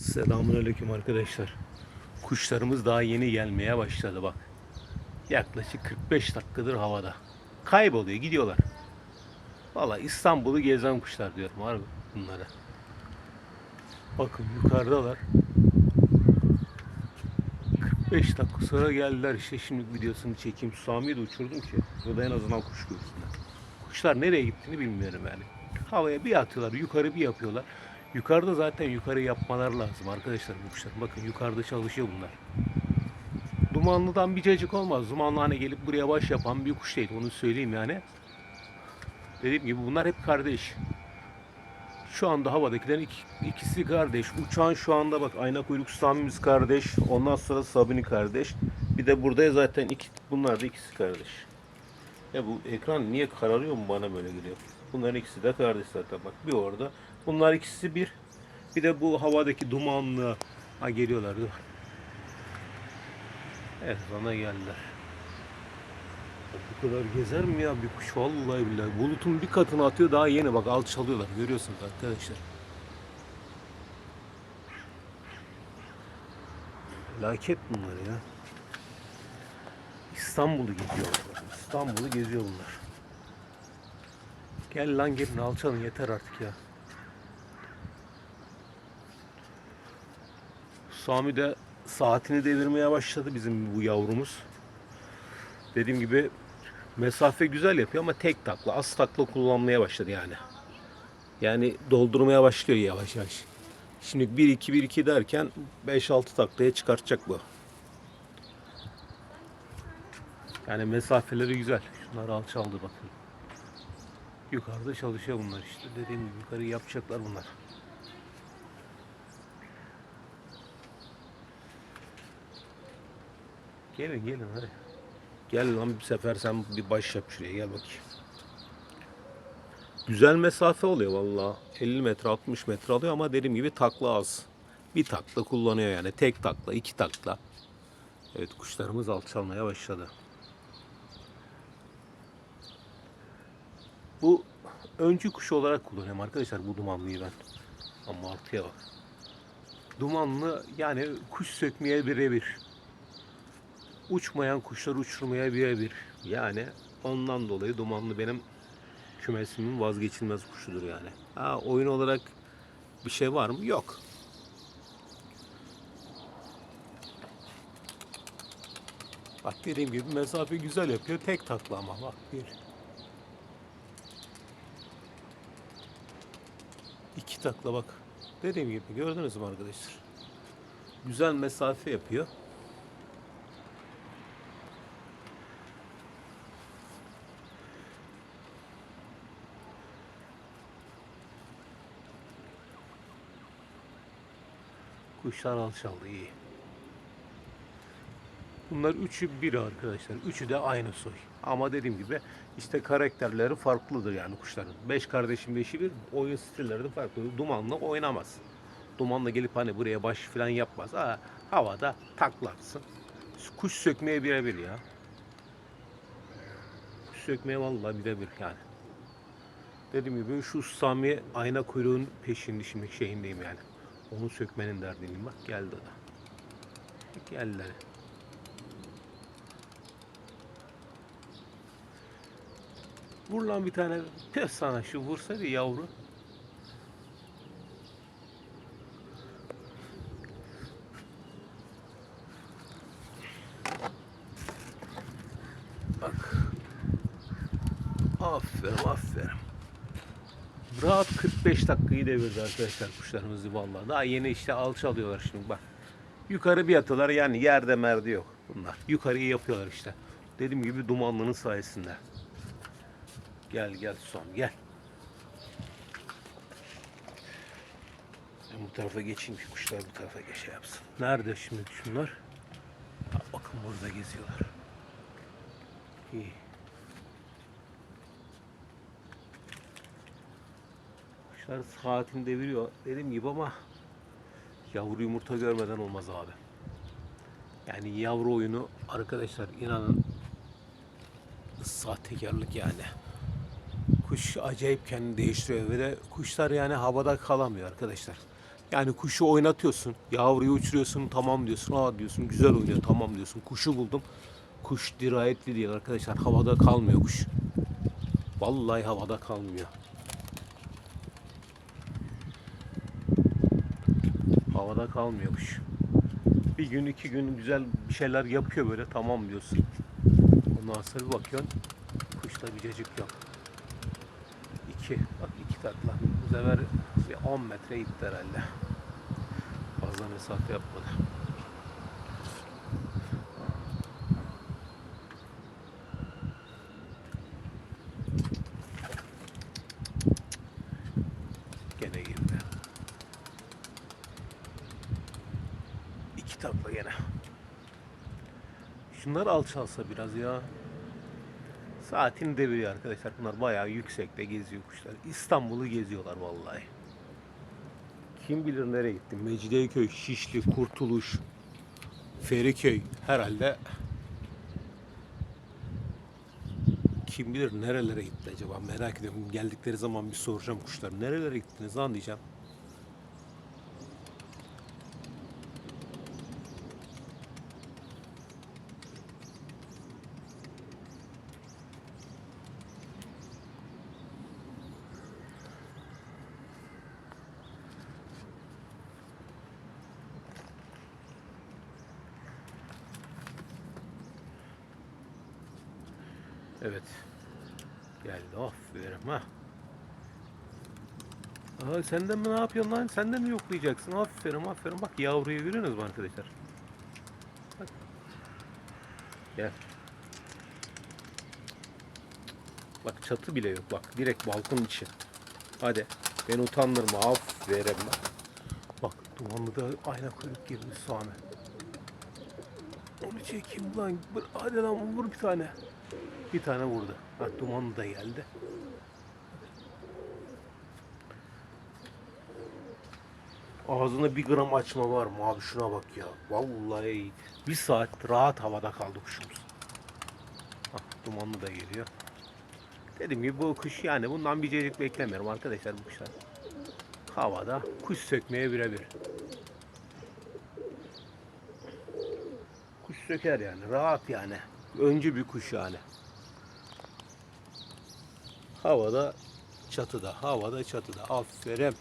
Selamünaleyküm arkadaşlar. Kuşlarımız daha yeni gelmeye başladı bak. Yaklaşık 45 dakikadır havada. Kayboluyor, gidiyorlar. Valla İstanbul'u gezen kuşlar diyorum harbi bunlara. Bakın yukarıdalar. 45 dakika sonra geldiler işte şimdi videosunu çekeyim. Sami'yi de uçurdum ki. Burada en azından kuş görsünler. Kuşlar nereye gittiğini bilmiyorum yani. Havaya bir atıyorlar, yukarı bir yapıyorlar. Yukarıda zaten yukarı yapmalar lazım arkadaşlar bu kuşlar. Bakın yukarıda çalışıyor bunlar. Dumanlıdan bir cacık olmaz. Dumanlı hani gelip buraya baş yapan bir kuş değil. Onu söyleyeyim yani. Dediğim gibi bunlar hep kardeş. Şu anda havadakilerin iki- ikisi kardeş. Uçağın şu anda bak ayna kuyruk Sami'miz kardeş. Ondan sonra Sabini kardeş. Bir de burada zaten iki, bunlar da ikisi kardeş. Ya bu ekran niye kararıyor mu bana böyle geliyor. Bunların ikisi de kardeş zaten bak bir orada. Bunlar ikisi bir. Bir de bu havadaki dumanlı. Ha geliyorlar dur. Evet bana geldiler. Bu kadar gezer mi ya bir kuş vallahi billahi. Bulutun bir katını atıyor daha yeni bak alçalıyorlar görüyorsunuz arkadaşlar. Felaket bunlar ya. İstanbul'u geziyorlar. İstanbul'u geziyor bunlar. Gel lan gelin alçalın yeter artık ya. Sami de saatini devirmeye başladı bizim bu yavrumuz. Dediğim gibi mesafe güzel yapıyor ama tek takla, az takla kullanmaya başladı yani. Yani doldurmaya başlıyor yavaş yavaş. Şimdi 1-2-1-2 derken 5-6 taklaya çıkartacak bu. Yani mesafeleri güzel. Şunlar alçaldı bakın. Yukarıda çalışıyor bunlar işte. Dediğim gibi yukarı yapacaklar bunlar. Gelin gelin hadi. Gel lan bir sefer sen bir baş yap şuraya gel bakayım. Güzel mesafe oluyor valla. 50 metre 60 metre alıyor ama dediğim gibi takla az. Bir takla kullanıyor yani. Tek takla, iki takla. Evet kuşlarımız alçalmaya başladı. Bu öncü kuş olarak kullanıyorum arkadaşlar bu dumanlıyı ben. Ama altıya bak. Dumanlı yani kuş sökmeye birebir. Uçmayan kuşlar uçurmaya birebir. Yani ondan dolayı dumanlı benim kümesimin vazgeçilmez kuşudur yani. Ha oyun olarak bir şey var mı? Yok. Bak dediğim gibi mesafe güzel yapıyor. Tek takla ama bak bir. İki takla bak. Dediğim gibi gördünüz mü arkadaşlar? Güzel mesafe yapıyor. Kuşlar alçaldı iyi. Bunlar üçü bir arkadaşlar. Üçü de aynı soy. Ama dediğim gibi işte karakterleri farklıdır yani kuşların. Beş kardeşin beşi bir oyun stilleri de farklı. Dumanla oynamaz. Dumanla gelip hani buraya baş falan yapmaz. Ha, havada taklarsın. Kuş sökmeye birebir ya. Kuş sökmeye vallahi birebir yani. Dediğim gibi şu Sami ayna kuyruğun peşinde şimdi şeyindeyim yani. Onu sökmenin derdindeyim. Bak geldi o da. Geldiler. Vur lan bir tane. Tüh sana şu vursaydı yavru. Bak. Aferin aferin. Rahat 45 dakikayı devirdi arkadaşlar kuşlarımızı vallahi. Daha yeni işte alçalıyorlar şimdi bak. Yukarı bir atıyorlar yani yerde merde yok bunlar. Yukarıyı yapıyorlar işte. Dediğim gibi dumanlının sayesinde. Gel gel son gel. Ben bu tarafa geçeyim ki kuşlar bu tarafa geçe yapsın. Nerede şimdi şunlar? Bakın burada geziyorlar. İyi. Kuşlar saatini deviriyor dediğim gibi ama yavru yumurta görmeden olmaz abi. Yani yavru oyunu arkadaşlar inanın sahtekarlık yani. Kuş acayip kendini değiştiriyor ve de kuşlar yani havada kalamıyor arkadaşlar. Yani kuşu oynatıyorsun. Yavruyu uçuruyorsun. Tamam diyorsun. Aa diyorsun. Güzel oynuyor. Tamam diyorsun. Kuşu buldum. Kuş dirayetli değil arkadaşlar. Havada kalmıyor kuş. Vallahi havada kalmıyor. Havada kalmıyor kuş. Bir gün iki gün güzel bir şeyler yapıyor böyle tamam diyorsun. Ondan sonra bir bakıyorsun kuşta bir cacık yok. İki, bak iki takla. Bu sefer bir 10 metre gitti herhalde. Fazla mesafe yapmadı. Gene girdi. İki takla gene. Şunlar alçalsa biraz ya. Saatini deviriyor arkadaşlar. Bunlar bayağı yüksekte geziyor kuşlar. İstanbul'u geziyorlar vallahi. Kim bilir nereye gitti? Mecidiyeköy, Şişli, Kurtuluş, Feriköy herhalde kim bilir nerelere gitti acaba merak ediyorum. Geldikleri zaman bir soracağım kuşlar. Nerelere gittiniz lan diyeceğim. Evet. Geldi aferin ha. Aa, sen de mi ne yapıyorsun lan? Sen de mi yoklayacaksın? Aferin aferin. Bak yavruyu görüyorsunuz mu arkadaşlar? Bak. Gel. Bak çatı bile yok. Bak direkt balkon içi. Hadi. Beni utandırma. Aferin bak. Bak dumanlı da ayna kuyruk girdi Sami. Onu çekeyim lan. Hadi lan vur bir tane. Bir tane vurdu. Bak dumanlı da geldi. Ağzında bir gram açma var mı abi şuna bak ya. Vallahi bir saat rahat havada kaldı kuşumuz. Bak dumanlı da geliyor. Dediğim gibi bu kuş yani bundan bir cacık beklemiyorum arkadaşlar bu kuşlar. Havada kuş sökmeye birebir. Kuş söker yani rahat yani. Öncü bir kuş yani. Havada çatıda, havada çatıda. Aferin.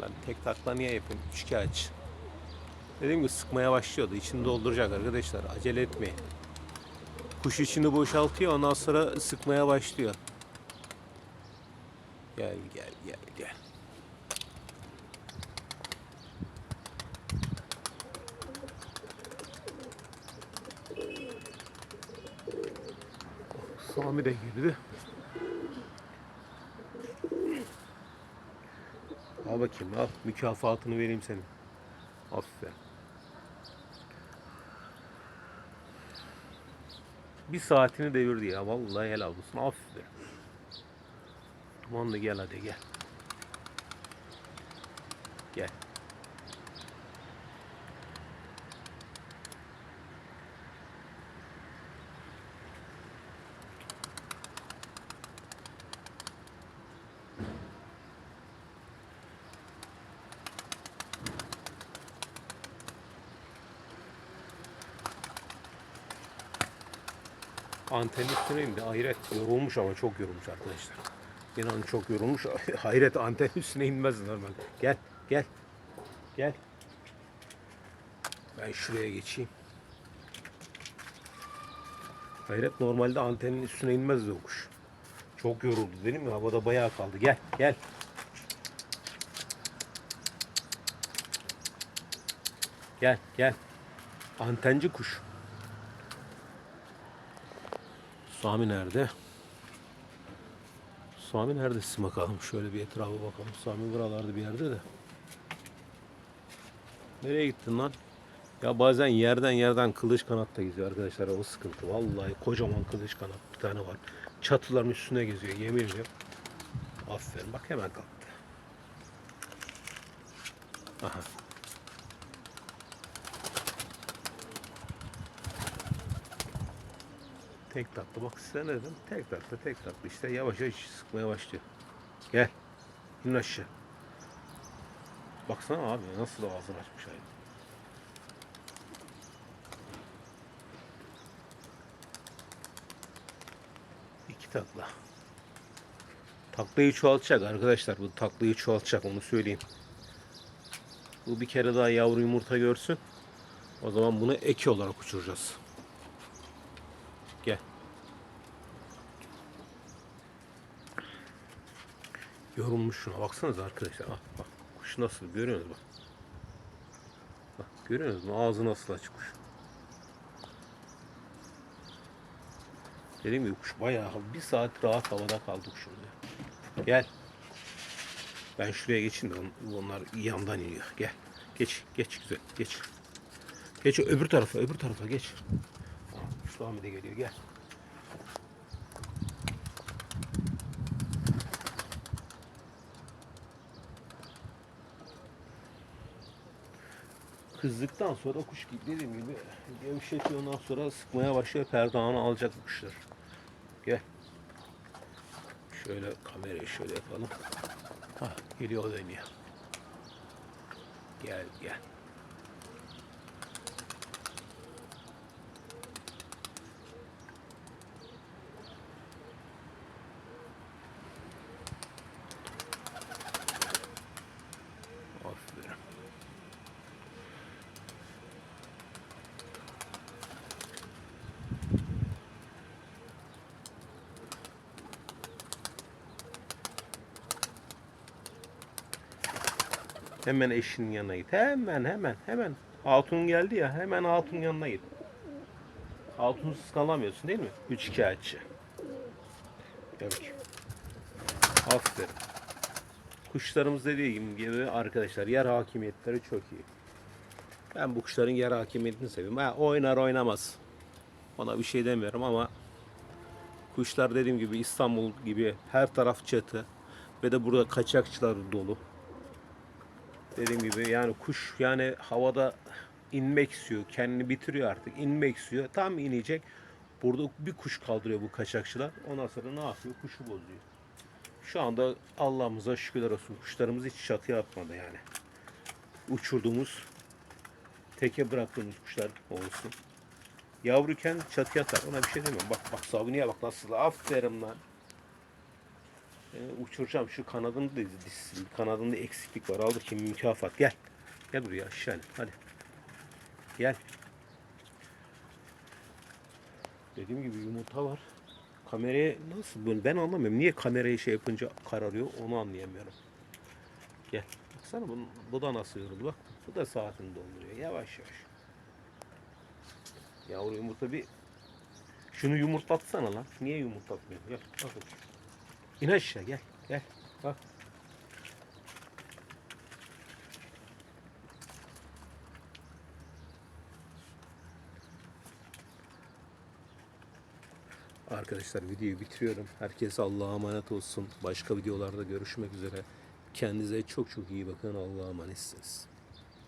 Lan tek takla niye yapayım? Üçkağıtçı. Dediğim gibi sıkmaya başlıyordu. İçini dolduracak arkadaşlar. Acele etmeyin. Kuş içini boşaltıyor ondan sonra sıkmaya başlıyor. Gel gel gel gel. Sami de girdi. Al bakayım al. Mükafatını vereyim senin. Aferin. Bir saatini devirdi ya. Vallahi helal olsun. Aferin. Dumanlı gel hadi gel. Gel. Antenin üstüne indi. Hayret. Yorulmuş ama çok yorulmuş arkadaşlar. İnanın çok yorulmuş. Hayret antenin üstüne inmez normal. Gel. Gel. Gel. Ben şuraya geçeyim. Hayret normalde antenin üstüne inmez o kuş. Çok yoruldu dedim ya havada bayağı kaldı. Gel gel. Gel gel. Antenci kuş. Sami nerede? Sami neredesin bakalım. Şöyle bir etrafa bakalım. Sami buralarda bir yerde de. Nereye gittin lan? Ya bazen yerden yerden kılıç kanat da geziyor arkadaşlar. O sıkıntı. Vallahi kocaman kılıç kanat bir tane var. Çatıların üstüne geziyor. Yemin ediyorum. Aferin. Bak hemen kalktı. Aha. Tek tatlı bak size ne dedim? Tek tatlı tek tatlı işte yavaş yavaş sıkmaya başlıyor. Gel. İn aşağı. Baksana abi nasıl ağzını açmış hayvan. İki takla. Taklayı çoğaltacak arkadaşlar. Bu taklayı çoğaltacak onu söyleyeyim. Bu bir kere daha yavru yumurta görsün. O zaman bunu eki olarak uçuracağız. Yorulmuş şuna baksanıza arkadaşlar. Ah, bak kuş nasıl görüyorsunuz bak. Bak görüyorsunuz mu? Ağzı nasıl açık kuş. Dediğim gibi kuş bayağı bir saat rahat havada kaldı kuşum ya. Gel. Ben şuraya geçeyim de on- onlar yandan iniyor. Gel. Geç, geç güzel, geç. Geç öbür tarafa, öbür tarafa geç. Şu Ahmet'e geliyor, gel. Kızdıktan sonra kuş dediğim gibi gevşetiyor ondan sonra sıkmaya başlıyor perdağını alacak kuşlar. Gel. Şöyle kamerayı şöyle yapalım. Ha geliyor dönüyor. Gel gel. Aferin. Hemen eşinin yanına git. Hemen hemen hemen. Hatun geldi ya hemen Hatun yanına git. Hatunsuz kalamıyorsun değil mi? Üç şikayetçi. Gel bakayım. Aferin. Kuşlarımız dediğim gibi arkadaşlar yer hakimiyetleri çok iyi. Ben bu kuşların yer hakimiyetini seviyorum. Ha, oynar oynamaz. Ona bir şey demiyorum ama kuşlar dediğim gibi İstanbul gibi her taraf çatı ve de burada kaçakçılar dolu. Dediğim gibi yani kuş yani havada inmek istiyor. Kendini bitiriyor artık. inmek istiyor. Tam inecek. Burada bir kuş kaldırıyor bu kaçakçılar. Ondan sonra ne yapıyor? Kuşu bozuyor. Şu anda Allah'ımıza şükürler olsun. Kuşlarımız hiç çatıya atmadı yani. Uçurduğumuz, teke bıraktığımız kuşlar olsun. Yavruken çatıya atar. Ona bir şey demiyorum. Bak bak Sabuni'ye bak nasıl. Aferin lan. Ee, uçuracağım. Şu kanadını da dizsin. Kanadında eksiklik var. Al bakayım mükafat. Gel. Gel buraya aşağı. Hadi. Gel. Dediğim gibi yumurta var. Kameraya nasıl böyle ben anlamıyorum. Niye kamerayı şey yapınca kararıyor onu anlayamıyorum. Gel. Baksana bu, bu da nasıl yoruldu bak. Bu da saatini dolduruyor. Yavaş yavaş. Yavru yumurta bir şunu yumurtlatsana lan. Niye yumurtlatmıyorsun? Gel. Bak bakayım. İn aşağı gel. Gel. Bak. Arkadaşlar videoyu bitiriyorum. Herkes Allah'a emanet olsun. Başka videolarda görüşmek üzere. Kendinize çok çok iyi bakın. Allah'a emanetsiniz.